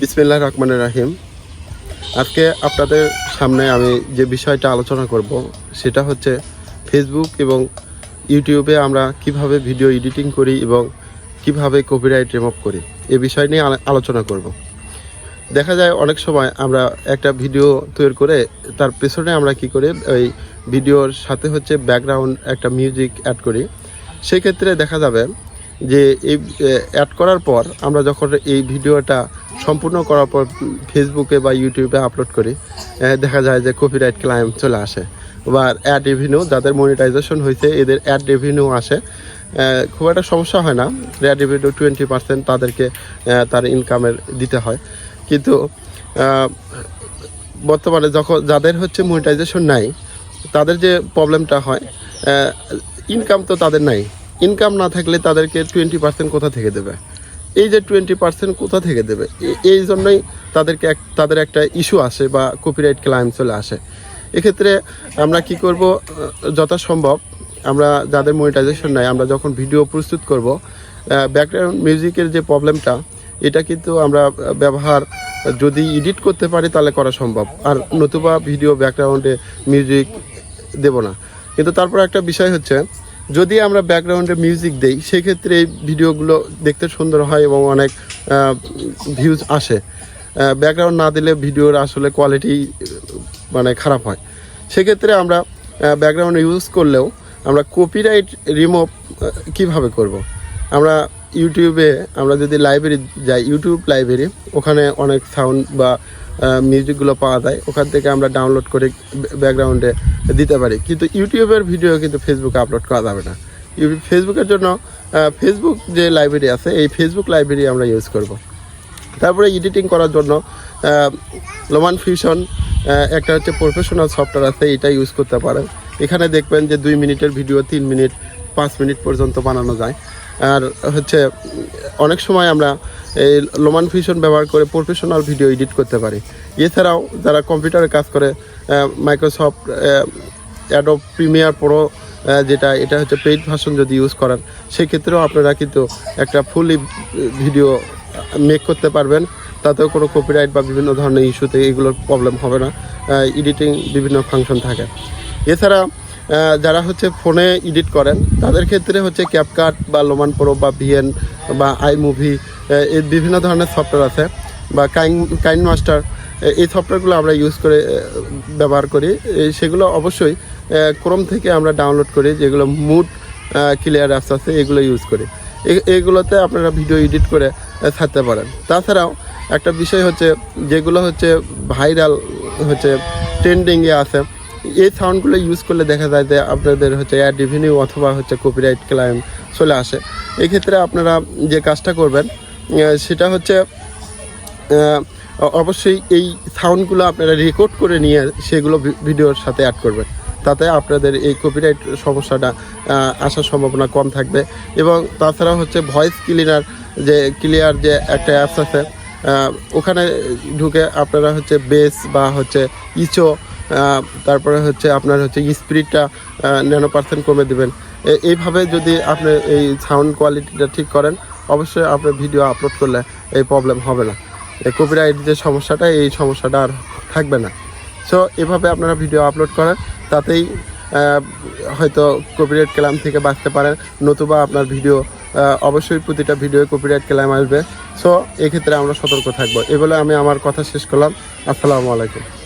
বিসমিল্লাহ রহমান রাহিম। আজকে আপনাদের সামনে আমি যে বিষয়টা আলোচনা করব, সেটা হচ্ছে ফেসবুক এবং ইউটিউবে আমরা কীভাবে ভিডিও এডিটিং করি এবং কীভাবে কপিরাইট রিমুভ করি, এ বিষয় নিয়ে আলোচনা করব। দেখা যায় অনেক সময় আমরা একটা ভিডিও তৈরি করে, তার পেছনে আমরা কি করি, ওই ভিডিওর সাথে হচ্ছে ব্যাকগ্রাউন্ড একটা মিউজিক অ্যাড করি। সেক্ষেত্রে দেখা যাবে যে এই অ্যাড করার পর আমরা যখন এই ভিডিওটা সম্পূর্ণ করার পর ফেসবুকে বা ইউটিউবে আপলোড করি। দেখা যায় যে কপিরাইট ক্লাইম চলে আসে। বা অ্যাড রেভিনিউ যাদের মনিটাইজেশন হয়েছে এদের অ্যাড রেভিনিউ আসে। খুব একটা সমস্যা হয় না। অ্যাড রেভিনিউ টোয়েন্টি পার্সেন্ট তাদেরকে তার ইনকামের দিতে হয়। কিন্তু বর্তমানে যখন যাদের হচ্ছে মনিটাইজেশন নাই, তাদের যে প্রবলেমটা হয় ইনকাম তো তাদের নাই। ইনকাম না থাকলে তাদেরকে টোয়েন্টি পার্সেন্ট কোথা থেকে দেবে? এই যে টোয়েন্টি পার্সেন্ট কোথা থেকে দেবে? এই জন্যই তাদেরকে এক তাদের একটা ইস্যু আসে বা কপিরাইট ক্লাইম চলে আসে। এক্ষেত্রে আমরা কি করব? যথাসম্ভব আমরা যাদের মনিটাইজেশন নাই, আমরা যখন ভিডিও প্রস্তুত করব ব্যাকগ্রাউন্ড মিউজিকের যে প্রবলেমটা এটা কিন্তু আমরা ব্যবহার যদি এডিট করতে পারি তাহলে করা সম্ভব। আর নতুবা ভিডিও ব্যাকগ্রাউন্ডে মিউজিক দেব না। কিন্তু তারপর একটা বিষয় হচ্ছে যদি আমরা ব্যাকগ্রাউন্ডে মিউজিক দেই, সেক্ষেত্রে এই ভিডিওগুলো দেখতে সুন্দর হয় এবং অনেক ভিউজ আসে ব্যাকগ্রাউন্ড না দিলে ভিডিওর আসলে কোয়ালিটি মানে খারাপ হয় সেক্ষেত্রে আমরা ব্যাকগ্রাউন্ড ইউজ করলেও আমরা কপিরাইট রিমুভ কীভাবে করব। আমরা ইউটিউবে আমরা যদি লাইব্রেরি যাই ইউটিউব লাইব্রেরি ওখানে অনেক সাউন্ড বা মিউজিকগুলো পাওয়া যায়, ওখান থেকে আমরা ডাউনলোড করে ব্যাকগ্রাউন্ডে দিতে পারি। কিন্তু ইউটিউবের ভিডিও কিন্তু ফেসবুকে আপলোড করা যাবে না। ফেসবুকের জন্য ফেসবুক যে লাইব্রেরি আছে, এই ফেসবুক লাইব্রেরি আমরা ইউজ করব। তারপরে এডিটিং করার জন্য লোমান ফিউশন একটা হচ্ছে প্রফেশনাল সফটওয়্যার আছে, এটা ইউজ করতে পারেন। এখানে দেখবেন যে দুই মিনিটের ভিডিও তিন মিনিট, পাঁচ মিনিট পর্যন্ত বানানো যায়। আর হচ্ছে অনেক সময় আমরা এই লোমান ফিউশন ব্যবহার করে প্রফেশনাল ভিডিও এডিট করতে পারি। এছাড়াও যারা কম্পিউটারে কাজ করে মাইক্রোসফট অ্যাডব প্রিমিয়ার প্রো যেটা, এটা হচ্ছে পেইড ভার্সন যদি ইউজ করেন, সেক্ষেত্রেও আপনারা কিন্তু একটা ফুলি ভিডিও মেক করতে পারবেন। তাতেও কোনো কপিরাইট বা বিভিন্ন ধরনের ইস্যুতে এগুলোর প্রবলেম হবে না। এডিটিং বিভিন্ন ফাংশন থাকে। এছাড়া যারা হচ্ছে ফোনে এডিট করেন, তাদের ক্ষেত্রে হচ্ছে ক্যাপকাট বা লোমান প্রো বা ভিএন বা আই মুভি এই বিভিন্ন ধরনের সফটওয়্যার আছে বা কাইন কাইন মাস্টার এই সফটওয়্যারগুলো আমরা ইউজ করে ব্যবহার করি। সেগুলো অবশ্যই ক্রোম থেকে আমরা ডাউনলোড করি, যেগুলো মুড ক্লিয়ার অ্যাপস আছে, এগুলো ইউজ করি। এগুলোতে আপনারা ভিডিও এডিট করে ছাড়তে পারেন। তাছাড়াও একটা বিষয় হচ্ছে, যেগুলো হচ্ছে ভাইরাল হচ্ছে ট্রেন্ডিংয়ে আছে এই সাউন্ডগুলো ইউজ করলে দেখা যায় যে আপনাদের হচ্ছে অ্যাড রেভিনিউ অথবা হচ্ছে কপিরাইট ক্লাইম চলে আসে। এক্ষেত্রে আপনারা যে কাজটা করবেন সেটা হচ্ছে অবশ্যই এই সাউন্ডগুলো আপনারা রেকর্ড করে নিয়ে সেগুলো ভিডিওর সাথে অ্যাড করবেন। তাতে আপনাদের এই কপিরাইট সমস্যাটা আসার সম্ভাবনা কম থাকবে। এবং তাছাড়া হচ্ছে ভয়েস ক্লিনার যে ক্লিয়ার যে একটা অ্যাপস আছে ওখানে ঢুকে আপনারা হচ্ছে বেস বা হচ্ছে ইচো তারপরে হচ্ছে আপনার হচ্ছে স্পিরিটটা ন্যানো পার্সেন্ট কমে দেবেন। এইভাবে যদি আপনি এই সাউন্ড কোয়ালিটিটা ঠিক করেন, অবশ্যই আপনার ভিডিও আপলোড করলে এই প্রবলেম হবে না। কপিরাইট যে সমস্যাটা, এই সমস্যাটা আর থাকবে না। সো এভাবে আপনারা ভিডিও আপলোড করেন, তাতেই হয়তো কপিরাইট ক্লাম থেকে বাঁচতে পারেন, নতুবা আপনার ভিডিও অবশ্যই প্রতিটা ভিডিও কপিরাইট ক্লাম আসবে। সো এক্ষেত্রে আমরা সতর্ক থাকব। এগুলো আমি আমার কথা শেষ করলাম। আসসালামু আলাইকুম।